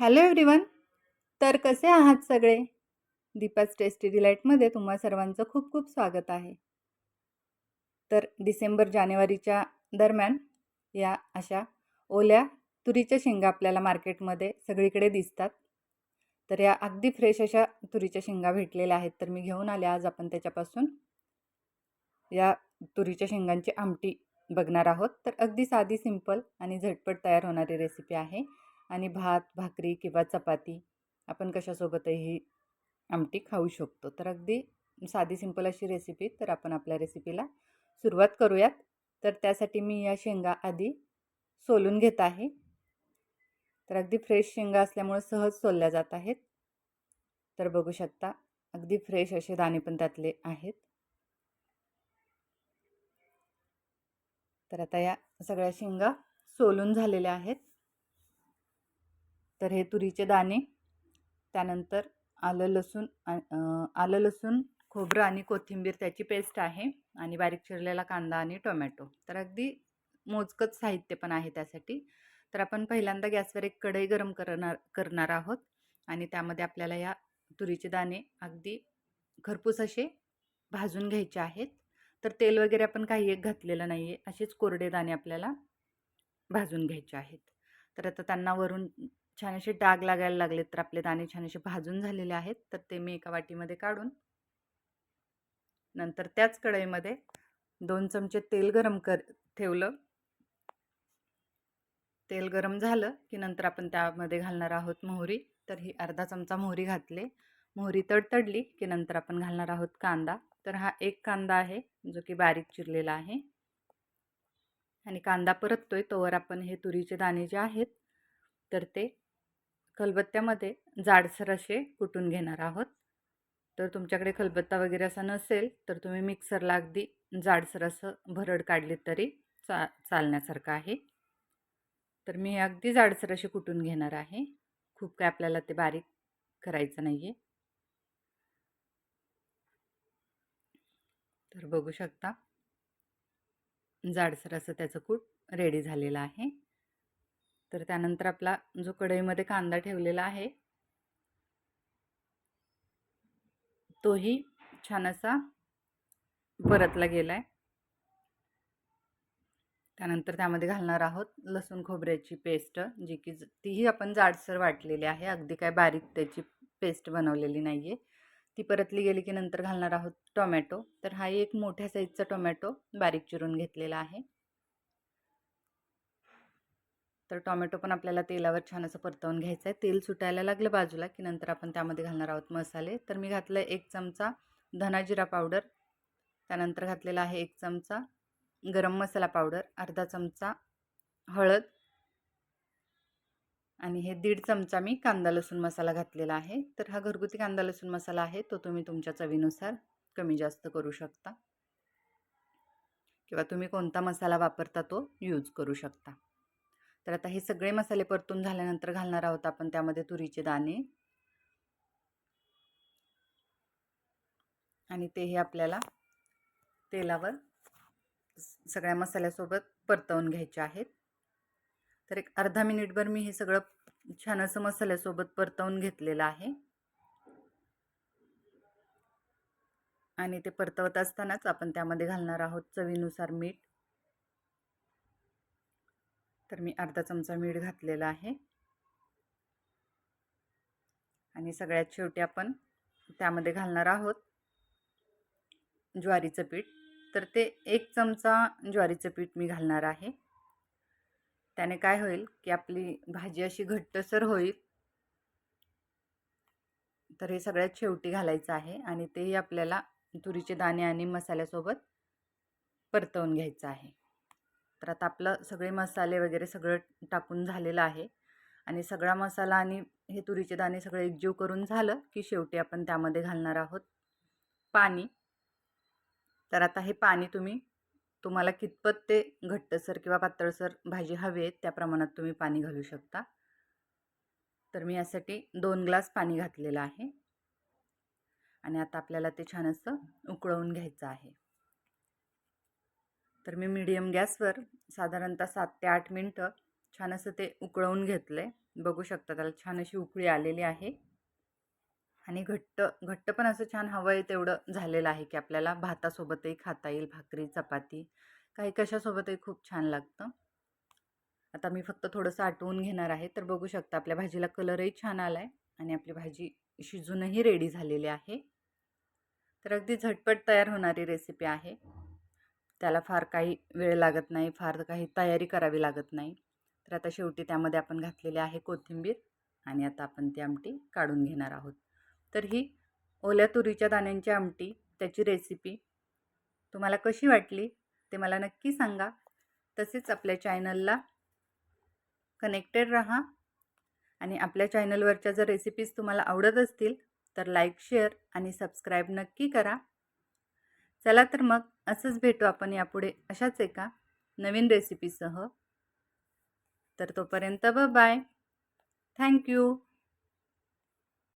Hello everyone तर कसे आहात सगळे? दीपाच टेस्टी डिलाईटमध्ये तुम्हा सर्वांचं खूप खूप स्वागत आहे. तर डिसेंबर जानेवारीच्या दरम्यान या अशा ओल्या तुरीच्या शेंगा आपल्याला मार्केटमध्ये सगळीकडे दिसतात. तर या अगदी फ्रेश अशा तुरीच्या शेंगा भेटलेल्या आहेत तर मी घेऊन आले आज आपण त्याच्यापासून. या तुरीच्या शेंगांची आमटी बघणार आहोत तर अगदी साधी सिंपल आणि झटपट तयार होणारी रेसिपी आहे. आणि भात भाकरी किंवा चपाती आपण कशासोबतही आमटी खाऊ शकतो. तर अगदी साधी सिंपल अशी रेसिपी तर आपण आपल्या रेसिपीला सुरुवात करूयात. तर त्यासाठी मी या शेंगा आधी सोलून घेत आहे. तर अगदी फ्रेश शेंगा असल्यामुळे सहज सोलल्या जात आहेत. तर बघू शकता अगदी फ्रेश असे दाणे पण त्यातले आहेत. तर आता या सगळ्या शेंगा सोलून झालेल्या आहेत. तर हे तुरीचे दाणे त्यानंतर आलं लसूण आलं लसूण खोबरं आणि कोथिंबीर त्याची पेस्ट आहे आणि बारीक चिरलेला कांदा आणि टोमॅटो. तर अगदी मोजकंच साहित्य पण आहे त्यासाठी. तर आपण पहिल्यांदा गॅसवर एक कढई गरम करणार करणार आहोत आणि त्यामध्ये आपल्याला या तुरीचे दाणे अगदी खरपूस असे भाजून घ्यायचे आहेत. तर तेल वगैरे आपण काही एक घातलेलं नाही आहे असेच कोरडे दाणे आपल्याला भाजून घ्यायचे आहेत. तर आता त्यांना वरून छान असे डाग लागायला लागले तर आपले दाणे छान असे भाजून झालेले आहेत तर ते मी एका वाटीमध्ये काढून नंतर त्याच कढईमध्ये दोन चमचे तेल गरम कर ठेवलं. तेल गरम झालं की नंतर आपण त्यामध्ये घालणार आहोत मोहरी तर ही अर्धा चमचा मोहरी घातले. मोहरी तडतडली की नंतर आपण घालणार आहोत कांदा तर हा एक कांदा आहे जो की बारीक चिरलेला आहे. आणि कांदा परततोय तोवर आपण हे तुरीचे दाणे जे आहेत तर ते खलबत्त्यामध्ये जाडसर असे कुटून घेणार आहोत. तर तुमच्याकडे खलबत्ता वगैरे असा नसेल तर तुम्ही मिक्सरला अगदी जाडसर असं भरड काढले तरी चा चालण्यासारखं आहे. तर मी अगदी जाडसर असे कुटून घेणार आहे. खूप काय आपल्याला ते बारीक करायचं नाही आहे तर बघू शकता. जाडसर असं त्याचं कूट रेडी झालेलं आहे. तर त्यानंतर आपला जो कढईमध्ये कांदा ठेवलेला आहे तोही छान असा परतला गेला आहे त्यानंतर त्यामध्ये घालणार आहोत लसूण खोबऱ्याची पेस्ट जी की तीही आपण जाडसर वाटलेली आहे. अगदी काय बारीक त्याची पेस्ट बनवलेली नाही आहे ती परतली गेली की नंतर घालणार आहोत टोमॅटो. तर हा एक मोठ्या साईजचा टोमॅटो बारीक चिरून घेतलेला आहे. तर टोमॅटो पण आपल्याला तेलावर छान असं परतवून घ्यायचं आहे तेल सुटायला लागलं बाजूला की नंतर आपण त्यामध्ये घालणार आहोत मसाले. तर मी घातलं एक चमचा धना जिरा पावडर. त्यानंतर घातलेला आहे एक चमचा गरम मसाला पावडर अर्धा चमचा हळद आणि हे दीड चमचा मी कांदा लसूण मसाला घातलेला आहे. तर हा घरगुती कांदा लसूण मसाला आहे तो तुम्ही तुमच्या चवीनुसार कमी जास्त करू शकता किंवा तुम्ही कोणता मसाला वापरता तो यूज करू शकता. तर आता हे सगळे मसाले परतून झाल्यानंतर घालणार आहोत आपण त्यामध्ये तुरीचे दाणे. आणि तेही आपल्याला तेलावर सगळ्या मसाल्यासोबत परतवून घ्यायचे आहेत. तर एक अर्धा मिनिटभर मी हे सगळं छान असं मसाल्यासोबत परतवून घेतलेलं आहे. आणि ते परतवत असतानाच आपण त्यामध्ये घालणार आहोत चवीनुसार मीठ. तर मी अर्धा चमचा मीठ घातलेला आहे. आणि सगळ्यात शेवटी आपण त्यामध्ये घालणार आहोत ज्वारीचं पीठ. तर ते एक चमचा ज्वारीचं पीठ मी घालणार आहे. त्याने काय होईल की आपली भाजी अशी घट्टसर होईल. तर हे सगळ्यात शेवटी घालायचं आहे आणि तेही आपल्याला तुरीचे दाणे आणि मसाल्यासोबत परतवून घ्यायचं आहे. तर आता आपलं सगळे मसाले वगैरे सगळं टाकून झालेलं आहे. आणि सगळा मसाला आणि हे तुरीचे दाणे सगळं एकजीव करून झालं की शेवटी आपण त्यामध्ये घालणार आहोत पाणी. तर आता हे पाणी तुम्ही तुम्हाला कितपत ते घट्टसर किंवा पातळसर भाजी हवी आहे त्या प्रमाणात तुम्ही पाणी घालू शकता. तर मी यासाठी दोन ग्लास पाणी घातलेलं आहे. आणि आता आपल्याला ते छान असं उकळवून घ्यायचं आहे. तर मी मीडियम गॅसवर साधारणतः सात ते आठ मिनटं छान असं ते उकळवून घेतलं आहे बघू शकता त्याला छान अशी उकळी आलेली आहे. आणि घट्ट घट्ट पण असं छान हवं आहे तेवढं झालेलं आहे की आपल्याला भातासोबतही खाता येईल भाकरी चपाती. काही कशासोबतही खूप छान लागतं. आता मी फक्त थोडंसं आटवून घेणार आहे. तर बघू शकता आपल्या भाजीला कलरही छान आला आहे आणि आपली भाजी शिजूनही रेडी झालेली आहे. तर अगदी झटपट तयार होणारी रेसिपी आहे. त्याला फार काही वेळ लागत नाही फार काही तयारी करावी लागत नाही. तर आता शेवटी त्यामध्ये आपण घातलेली आहे कोथिंबीर आणि आता आपण ती आमटी काढून घेणार आहोत. तर ही ओल्या तुरीच्या दाण्यांची आमटी त्याची रेसिपी तुम्हाला कशी वाटली ते मला नक्की सांगा. तसेच आपल्या चॅनलला कनेक्टेड राहा आणि आपल्या चॅनलवरच्या जर रेसिपीज तुम्हाला आवडत असतील तर लाईक शेअर आणि सबस्क्राईब नक्की करा. चला तर मग असंच भेटू आपण यापुढे. अशाच एका नवीन रेसिपीसह तर तोपर्यंत ब बाय थँक्यू